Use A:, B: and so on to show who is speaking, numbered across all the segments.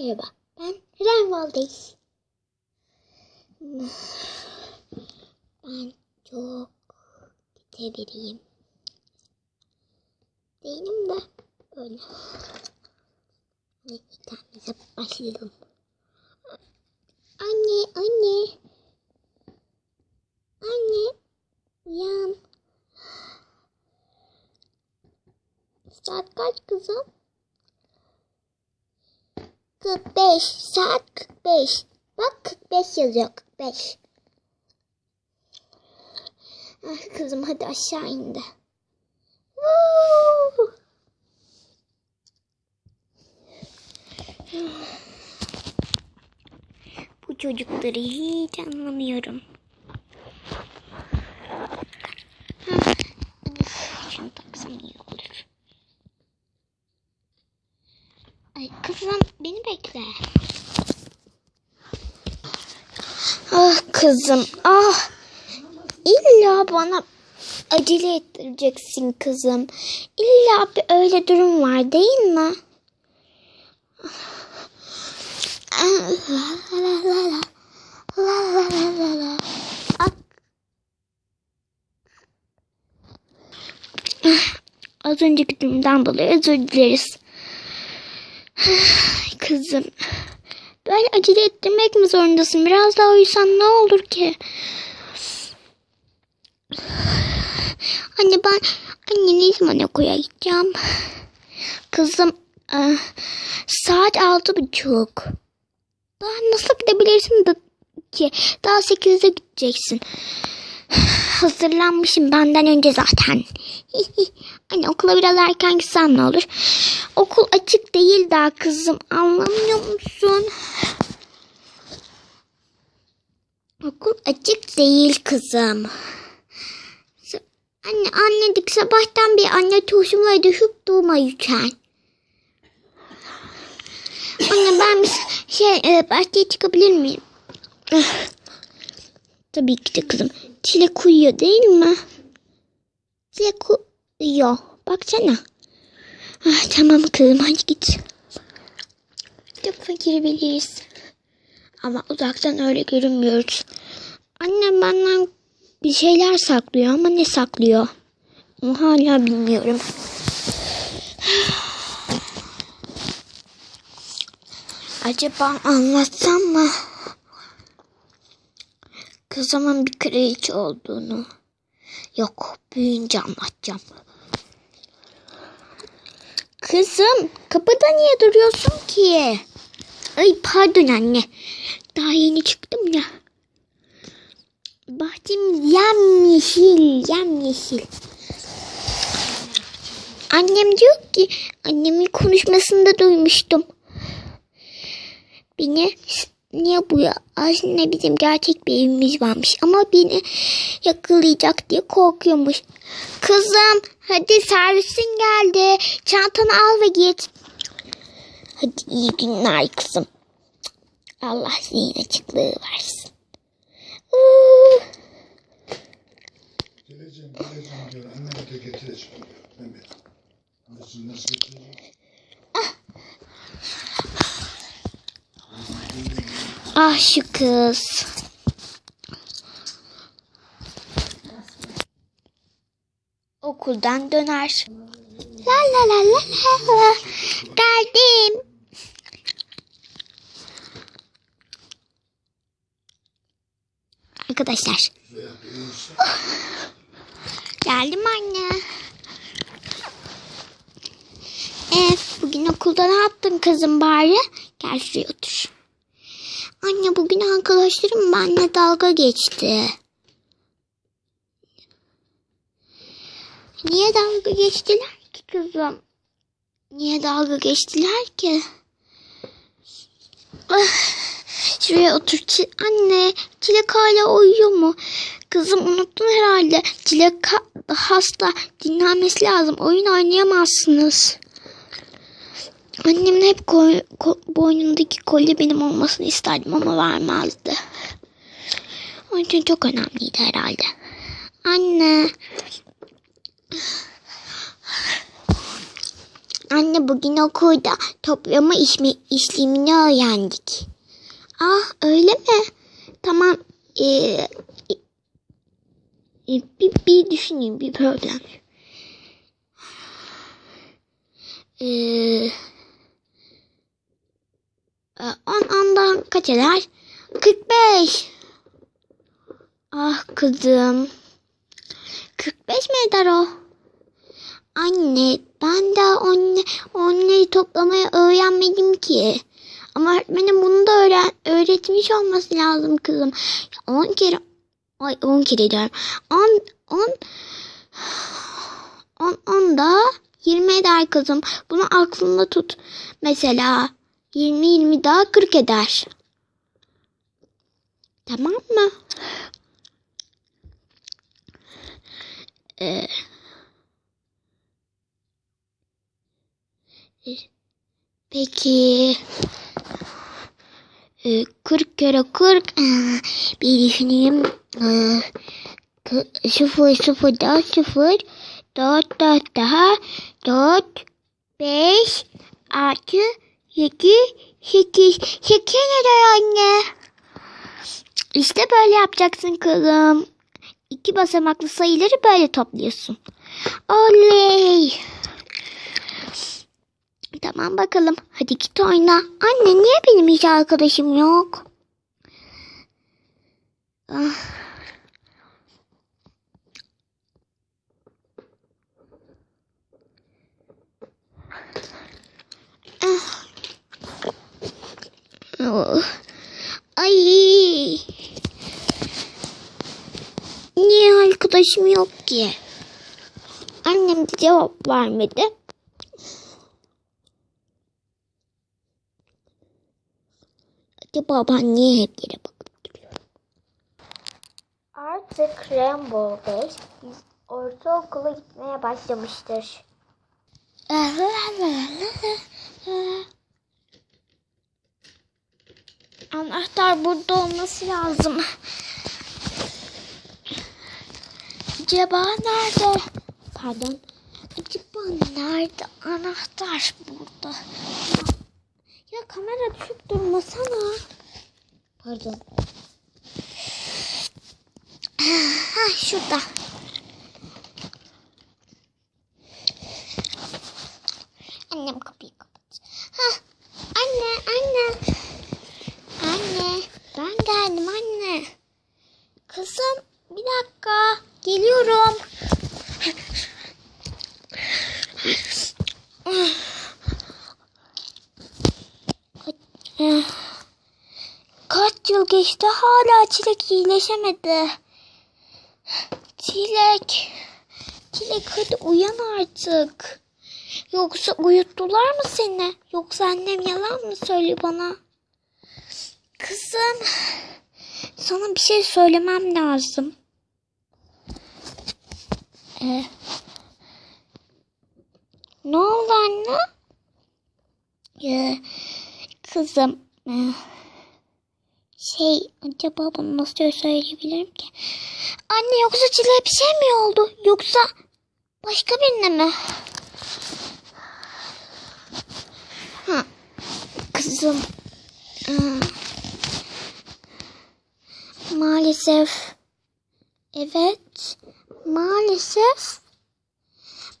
A: Merhaba, ben Renval'deyiz. Ben çok kötü biriyim. Değilim de öyle. Kendimize başlayalım. Anne, anne. Anne, uyan. Saat kaç kızım? 45 saat 45. Bak 45 yazıyor 45. Ah kızım hadi aşağı indi. Bu çocukları hiç anlamıyorum. Hah, Şunu taksam iyi olur. Ay kızım beni bekle. Ah kızım ah. İlla bana acele ettireceksin kızım. İlla bir öyle durum var değil mi? Ah, Az önceki durumdan dolayı özür dileriz. Kızım. Böyle acele ettirmek mi zorundasın? Biraz daha uyusan ne olur ki? Anne ben anne ne zaman okula gideceğim? Kızım eh, saat altı buçuk. Daha nasıl gidebilirsin de- ki? Daha sekizde gideceksin. Hazırlanmışım benden önce zaten. Anne okula biraz erken gitsem ne olur? Okul açık değil daha kızım. Anlamıyor musun? Okul açık değil kızım. Anne anladık sabahtan bir anne tuşumla düşüp durma lütfen. Anne ben bir şey e, bahçeye çıkabilir miyim? Tabii ki de kızım. Çilek uyuyor değil mi? Çilek uyuyor. Baksana. Ah, tamam kızım hadi git. Tarafa girebiliriz. Ama uzaktan öyle görünmüyoruz. Annem benden bir şeyler saklıyor ama ne saklıyor? Onu hala bilmiyorum. Acaba anlatsam mı? Kızımın bir kraliçe olduğunu. Yok, büyüyünce anlatacağım. Kızım, kapıda niye duruyorsun ki? Ay pardon anne. Daha yeni çıktım ya. Bahçem yemyeşil, yemyeşil. Annem diyor ki, annemin konuşmasında duymuştum. Beni ne bu ya? Aslında bizim gerçek bir evimiz varmış ama beni yakalayacak diye korkuyormuş. Kızım hadi servisin geldi. Çantanı al ve git. Hadi iyi günler kızım. Allah zihin açıklığı versin.
B: Geleceğim, geleceğim de getireceğim. Mehmet. Nasıl, nasıl getireceğim?
A: Ah şu kız. Okuldan döner. La la la la la la. Geldim. Arkadaşlar. Geldim anne. Evet, bugün okulda ne yaptın kızım bari? Gel şuraya otur. Anne bugün arkadaşlarım benimle dalga geçti. Niye dalga geçtiler ki kızım? Niye dalga geçtiler ki? Ah, Şuraya otur. Anne, Çilek hala uyuyor mu? Kızım unuttun herhalde. Çilek ha- hasta. Dinlenmesi lazım. Oyun oynayamazsınız. Annemin hep koy- ko- boynundaki kolye benim olmasını isterdim ama vermezdi. Onun için çok önemliydi herhalde. Anne. Anne bugün okulda toplama işmi, işlemini öğrendik. Ah öyle mi? Tamam. Ee, e, bir, bir düşüneyim bir problem. Ee, kaç eder? 45. Ah kızım. 45 mi eder o? Anne ben de onne, onları toplamayı öğrenmedim ki. Ama öğretmenim bunu da öğren, öğretmiş olması lazım kızım. 10 kere ay 10 kere diyorum. 10 10 10 10 da 20 eder kızım. Bunu aklında tut. Mesela 20 20 daha 40 eder. Tamam mı? Ee, Peki. Ee, 40 kere 40. Ee, bir düşüneyim. Ee, kı- sıfır sıfır daha sıfır. Dört dört daha. Dört. Beş. Altı. Yedi. Sekiz. Sekiz eder anne. İşte böyle yapacaksın kızım. İki basamaklı sayıları böyle topluyorsun. Oley. Tamam bakalım. Hadi git oyna. Anne niye benim hiç arkadaşım yok? Ah. Ah. Oh. Ay. Niye arkadaşım yok ki? Annem de cevap vermedi. Acaba ben niye hep yere bakıp duruyorum? Artık Rainbow Dash ortaokula gitmeye başlamıştır. Anahtar burada olması lazım. Acaba nerede? Pardon. Acaba nerede? Anahtar burada. Ya kamera düşüp durmasana. Pardon. Ha şurada. Annem kapıyı kapat. Ha anne anne. Anne ben geldim anne. Kızım bir dakika geliyorum. Kaç yıl geçti hala Çilek iyileşemedi. Çilek. Çilek hadi uyan artık. Yoksa uyuttular mı seni? Yoksa annem yalan mı söylüyor bana? Kızım. Sana bir şey söylemem lazım. Ee, ne oldu anne? Ee, kızım. e, şey acaba bunu nasıl söyleyebilirim ki? Anne yoksa Çile'ye bir şey mi oldu? Yoksa başka birine mi? Ha, kızım. e, maalesef. Evet. Maalesef.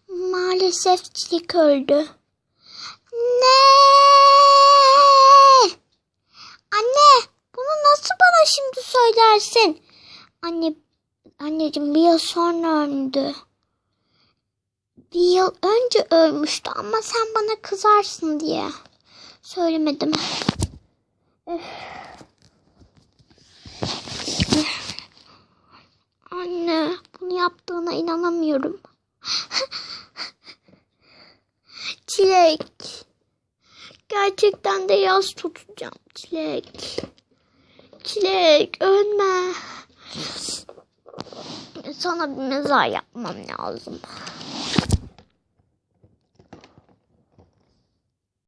A: Maalesef Çilek öldü. Ne? Anne, bunu nasıl bana şimdi söylersin? Anne, anneciğim bir yıl sonra öldü. Bir yıl önce ölmüştü ama sen bana kızarsın diye söylemedim. Anne, bunu yaptığına inanamıyorum. Çilek. Gerçekten de yaz tutacağım Çilek. Çilek ölme. Sana bir mezar yapmam lazım.